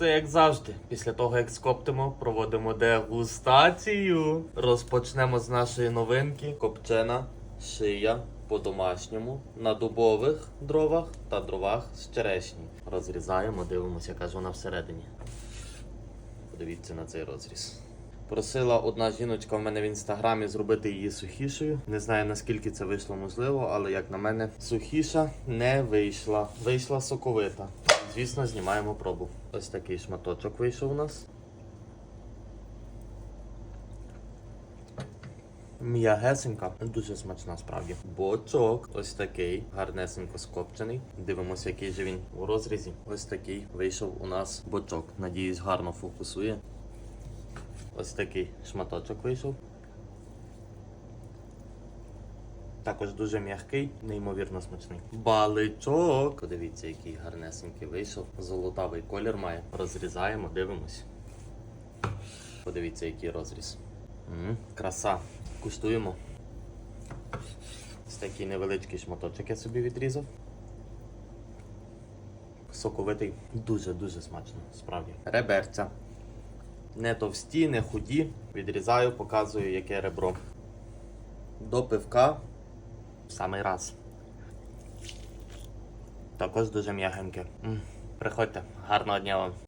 Все як завжди. Після того, як скоптимо, проводимо дегустацію. Розпочнемо з нашої новинки: копчена шия по-домашньому на дубових дровах та дровах з черешні. Розрізаємо, дивимося, яка ж вона всередині. Подивіться на цей розріз. Просила одна жіночка в мене в інстаграмі зробити її сухішою. Не знаю наскільки це вийшло можливо, але як на мене, сухіша не вийшла. Вийшла соковита. Звісно, знімаємо пробу. Ось такий шматочок вийшов у нас. М'ягесенька, дуже смачна справді. Бочок, ось такий, гарнесенько скопчений. Дивимося, який же він у розрізі. Ось такий вийшов у нас бочок. Надіюсь, гарно фокусує. Ось такий шматочок вийшов. Також дуже м'який, неймовірно смачний. Баличок. Подивіться, який гарнесенький вийшов. Золотавий колір має. Розрізаємо, дивимось. Подивіться, який розріз. м краса. Куштуємо. Ось такий невеличкий шматочок я собі відрізав. Соковитий. Дуже-дуже смачно, справді. Реберця. Не товсті, не худі. Відрізаю, показую, яке ребро. До пивка самий раз. Також дуже м'ягеньке. Приходьте, гарного дня вам.